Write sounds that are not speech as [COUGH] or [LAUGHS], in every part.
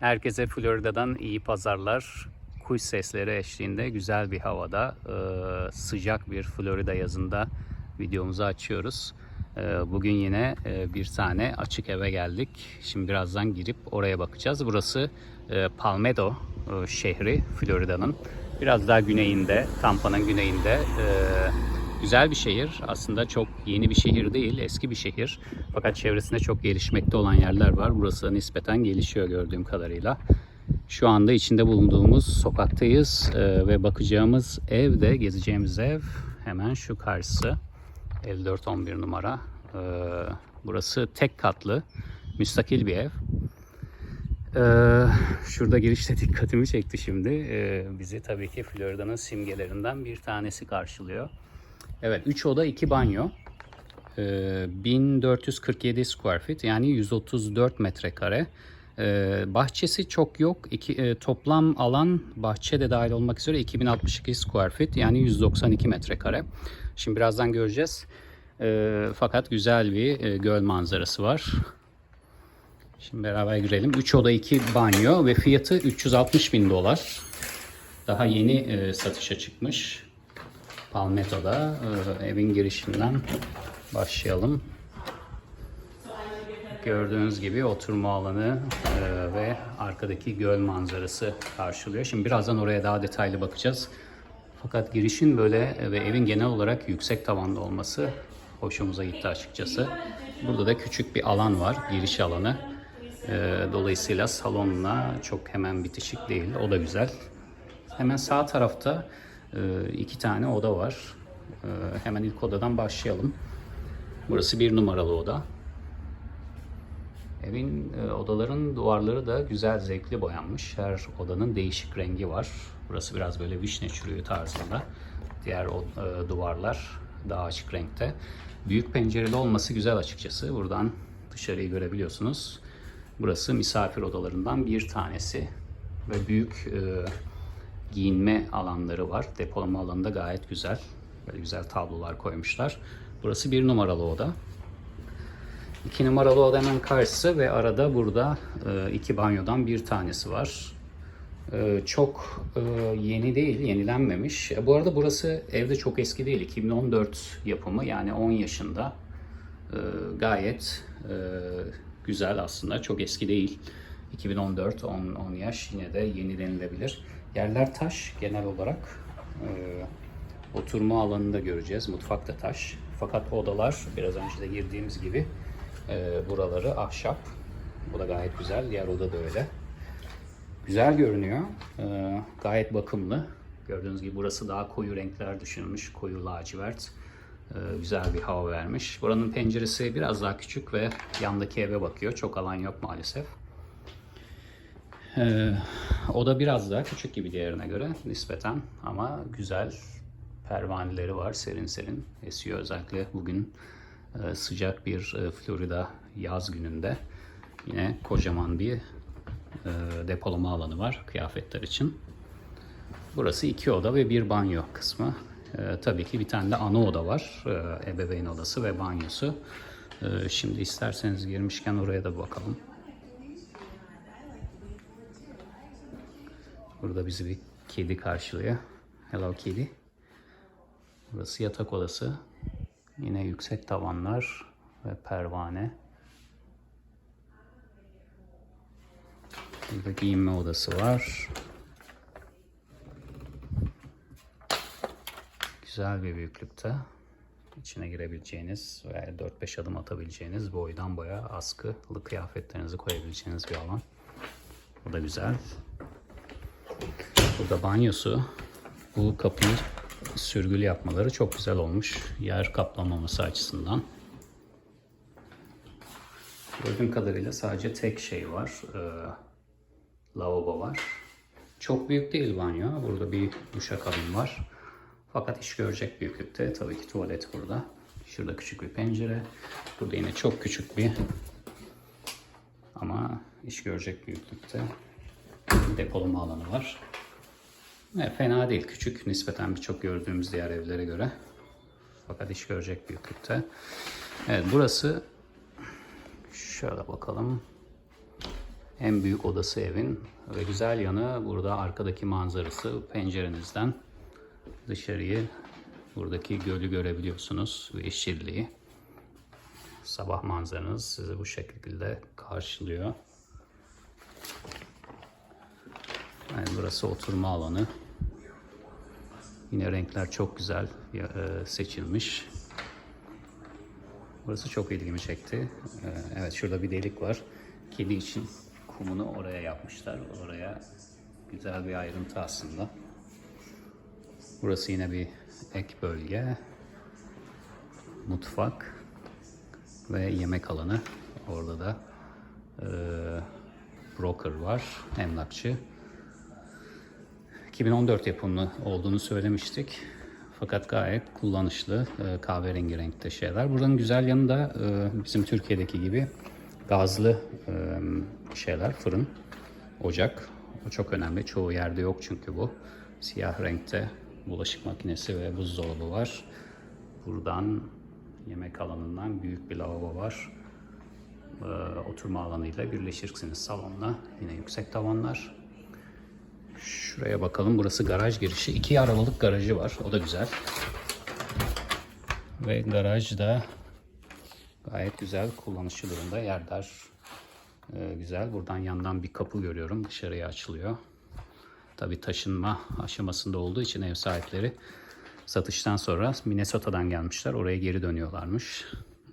Herkese Florida'dan iyi pazarlar. Kuş sesleri eşliğinde güzel bir havada, e, sıcak bir Florida yazında videomuzu açıyoruz. E, Bugün yine e, bir tane açık eve geldik. Şimdi birazdan girip oraya bakacağız. Burası Palmetto şehri Florida'nın. Biraz daha güneyinde, Tampa'nın güneyinde. Güzel bir şehir. Aslında çok yeni bir şehir değil, eski bir şehir. Fakat çevresinde çok gelişmekte olan yerler var. Burası nispeten gelişiyor gördüğüm kadarıyla. Şu anda içinde bulunduğumuz sokaktayız e, ve bakacağımız ev de gezeceğimiz ev hemen şu karşısı. 5411 numara. E, burası tek katlı, müstakil bir ev. Ee, şurada girişte [LAUGHS] dikkatimi çekti şimdi. Ee, bizi tabii ki Florida'nın simgelerinden bir tanesi karşılıyor. Evet 3 oda 2 banyo. Ee, 1447 square feet yani 134 metrekare. Ee, bahçesi çok yok. İki, e, toplam alan bahçe de dahil olmak üzere 2062 square feet yani 192 metrekare. Şimdi birazdan göreceğiz. Ee, fakat güzel bir e, göl manzarası var. Şimdi beraber girelim. 3 oda 2 banyo ve fiyatı 360 bin dolar. Daha yeni e, satışa çıkmış. Palmetto'da e, evin girişinden başlayalım. Gördüğünüz gibi oturma alanı e, ve arkadaki göl manzarası karşılıyor. Şimdi birazdan oraya daha detaylı bakacağız. Fakat girişin böyle ve evin genel olarak yüksek tavanlı olması hoşumuza gitti açıkçası. Burada da küçük bir alan var, giriş alanı. E, dolayısıyla salonla çok hemen bitişik değil. O da güzel. Hemen sağ tarafta e, iki tane oda var. E, hemen ilk odadan başlayalım. Burası bir numaralı oda. Evin e, odaların duvarları da güzel zevkli boyanmış. Her odanın değişik rengi var. Burası biraz böyle vişne çürüğü tarzında. Diğer o, e, duvarlar daha açık renkte. Büyük pencereli olması güzel açıkçası. Buradan dışarıyı görebiliyorsunuz. Burası misafir odalarından bir tanesi ve büyük e, giyinme alanları var. Depolama alanı da gayet güzel. Böyle güzel tablolar koymuşlar. Burası bir numaralı oda. İki numaralı oda hemen karşısı ve arada burada e, iki banyodan bir tanesi var. E, çok e, yeni değil, yenilenmemiş. Bu arada burası evde çok eski değil. 2014 yapımı yani 10 yaşında. Gayet güzel aslında. Çok eski değil. 2014 10, 10 yaş yine de yeni denilebilir. Yerler taş genel olarak. E, oturma alanında göreceğiz. Mutfak da taş. Fakat odalar biraz önce de girdiğimiz gibi e, buraları ahşap. Bu da gayet güzel. Diğer oda da öyle. Güzel görünüyor. E, gayet bakımlı. Gördüğünüz gibi burası daha koyu renkler düşünülmüş. Koyu lacivert. E, güzel bir hava vermiş. Buranın penceresi biraz daha küçük ve yandaki eve bakıyor. Çok alan yok maalesef. Ee, o da biraz daha küçük gibi diğerine göre nispeten ama güzel pervaneleri var serin serin esiyor özellikle bugün e, sıcak bir e, Florida yaz gününde yine kocaman bir e, depolama alanı var kıyafetler için. Burası iki oda ve bir banyo kısmı. E, tabii ki bir tane de ana oda var. E, ebeveyn odası ve banyosu. E, şimdi isterseniz girmişken oraya da bakalım. Burada bizi bir kedi karşılıyor. Hello kedi. Burası yatak odası. Yine yüksek tavanlar ve pervane. Burada giyinme odası var. Güzel bir büyüklükte. İçine girebileceğiniz ve 4-5 adım atabileceğiniz boydan boya askılı kıyafetlerinizi koyabileceğiniz bir alan. Bu da güzel. Burada banyosu. Bu kapıyı sürgülü yapmaları çok güzel olmuş. Yer kaplamaması açısından. Gördüğüm kadarıyla sadece tek şey var. Ee, lavabo var. Çok büyük değil banyo. Burada bir duşakabin var. Fakat iş görecek büyüklükte. Tabii ki tuvalet burada. Şurada küçük bir pencere. Burada yine çok küçük bir ama iş görecek büyüklükte depolama alanı var. Evet, fena değil. Küçük nispeten birçok gördüğümüz diğer evlere göre. Fakat iş görecek büyüklükte. Evet burası şöyle bakalım. En büyük odası evin ve güzel yanı burada arkadaki manzarası pencerenizden dışarıyı buradaki gölü görebiliyorsunuz ve yeşilliği. Sabah manzaranız sizi bu şekilde karşılıyor. Yani burası oturma alanı. Yine renkler çok güzel e, seçilmiş. Burası çok ilgimi çekti. Ee, Evet şurada bir delik var. Kedi için kumunu oraya yapmışlar. Oraya güzel bir ayrıntı aslında. Burası yine bir ek bölge. Mutfak ve yemek alanı. Orada da e, broker var, emlakçı. 2014 yapımlı olduğunu söylemiştik. Fakat gayet kullanışlı e, kahverengi renkte şeyler. Buranın güzel yanı da e, bizim Türkiye'deki gibi gazlı e, şeyler, fırın, ocak. O çok önemli. Çoğu yerde yok çünkü bu. Siyah renkte bulaşık makinesi ve buzdolabı var. Buradan yemek alanından büyük bir lavabo var. Oturma alanıyla birleşirsiniz salonla. Yine yüksek tavanlar. Şuraya bakalım. Burası garaj girişi. İki arabalık garajı var. O da güzel. Ve garaj da gayet güzel kullanışlı durumda. Yer dar. Ee, güzel. Buradan yandan bir kapı görüyorum. Dışarıya açılıyor. Tabii taşınma aşamasında olduğu için ev sahipleri satıştan sonra Minnesota'dan gelmişler. Oraya geri dönüyorlarmış.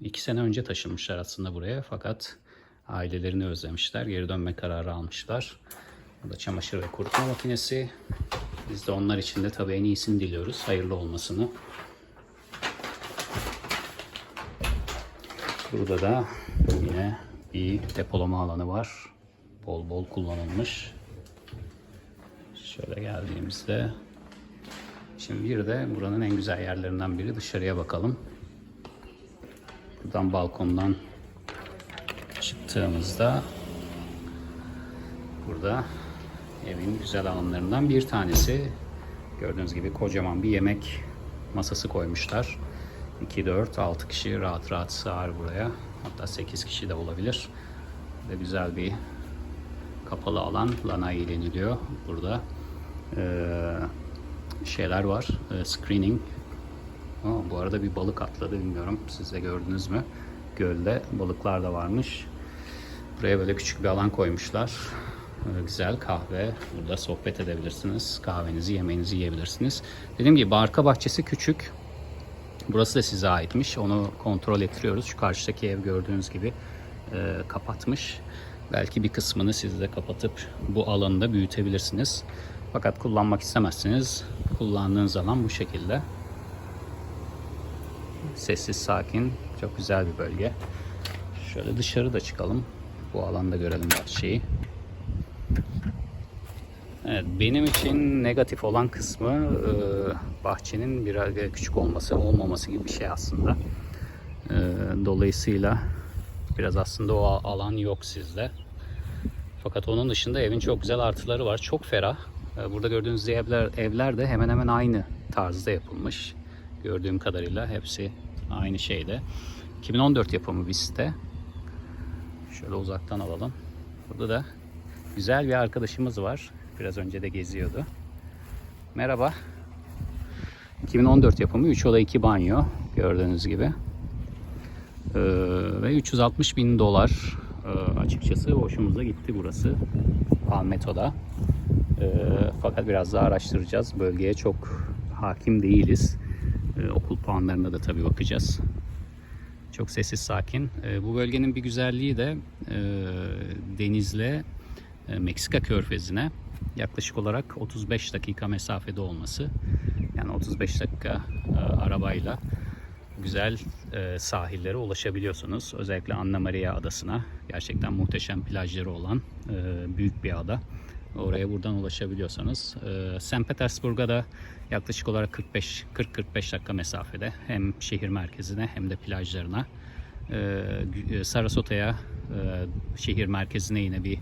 İki sene önce taşınmışlar aslında buraya. Fakat ailelerini özlemişler. Geri dönme kararı almışlar. Burada çamaşır ve kurutma makinesi. Biz de onlar için de tabii en iyisini diliyoruz. Hayırlı olmasını. Burada da yine bir depolama alanı var. Bol bol kullanılmış. Şöyle geldiğimizde Şimdi bir de buranın en güzel yerlerinden biri dışarıya bakalım. Buradan balkondan çıktığımızda burada evin güzel alanlarından bir tanesi. Gördüğünüz gibi kocaman bir yemek masası koymuşlar. 2, 4, 6 kişi rahat rahat sığar buraya. Hatta 8 kişi de olabilir. Ve güzel bir kapalı alan. Lanai deniliyor burada. Ee, şeyler var. Ee, screening. Aa, bu arada bir balık atladı bilmiyorum. Siz de gördünüz mü? Gölde balıklar da varmış. Buraya böyle küçük bir alan koymuşlar. Ee, güzel kahve. Burada sohbet edebilirsiniz. Kahvenizi, yemeğinizi yiyebilirsiniz. Dediğim gibi arka bahçesi küçük. Burası da size aitmiş. Onu kontrol ettiriyoruz. Şu karşıdaki ev gördüğünüz gibi e, kapatmış. Belki bir kısmını siz de kapatıp bu alanı da büyütebilirsiniz. Fakat kullanmak istemezsiniz. Kullandığınız alan bu şekilde. Sessiz, sakin, çok güzel bir bölge. Şöyle dışarı da çıkalım. Bu alanda görelim bahçeyi. Evet, benim için negatif olan kısmı e, bahçenin biraz küçük olması, olmaması gibi bir şey aslında. E, dolayısıyla biraz aslında o alan yok sizde. Fakat onun dışında evin çok güzel artıları var. Çok ferah. E, Burada gördüğünüz evler, evler de hemen hemen aynı tarzda yapılmış. Gördüğüm kadarıyla hepsi aynı şeyde. 2014 yapımı bir site. Şöyle uzaktan alalım. Burada da güzel bir arkadaşımız var. Biraz önce de geziyordu. Merhaba. 2014 yapımı 3 oda 2 banyo gördüğünüz gibi. Ee, ve 360 bin dolar Ee, açıkçası hoşumuza gitti burası. Palmetto'da. Ee, fakat biraz daha araştıracağız. Bölgeye çok hakim değiliz. Ee, okul puanlarına da tabii bakacağız. Çok sessiz sakin. Ee, bu bölgenin bir güzelliği de e, denizle e, Meksika körfezine yaklaşık olarak 35 dakika mesafede olması. Yani 35 dakika e, arabayla güzel e, sahillere ulaşabiliyorsunuz. Özellikle Anna Maria adasına gerçekten muhteşem plajları olan e, büyük bir ada. Oraya buradan ulaşabiliyorsanız. E, St. Petersburg'a da yaklaşık olarak 45 40-45 dakika mesafede hem şehir merkezine hem de plajlarına. E, Gü- Sarasota'ya e, şehir merkezine yine bir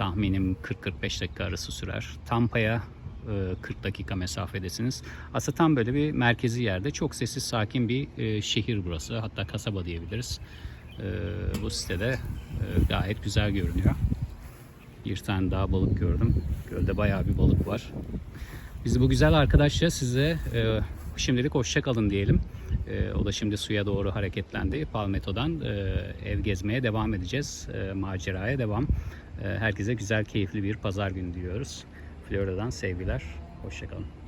tahminim 40-45 dakika arası sürer. Tampa'ya e, 40 dakika mesafedesiniz. Aslında tam böyle bir merkezi yerde. Çok sessiz, sakin bir e, şehir burası. Hatta kasaba diyebiliriz. E, bu sitede gayet güzel görünüyor. Bir tane daha balık gördüm. Gölde bayağı bir balık var. Biz bu güzel arkadaşla size şimdilik hoşça kalın diyelim. O da şimdi suya doğru hareketlendi. Palmeto'dan ev gezmeye devam edeceğiz. Maceraya devam. Ee, herkese güzel, keyifli bir pazar günü diyoruz. Florida'dan sevgiler. Hoşçakalın.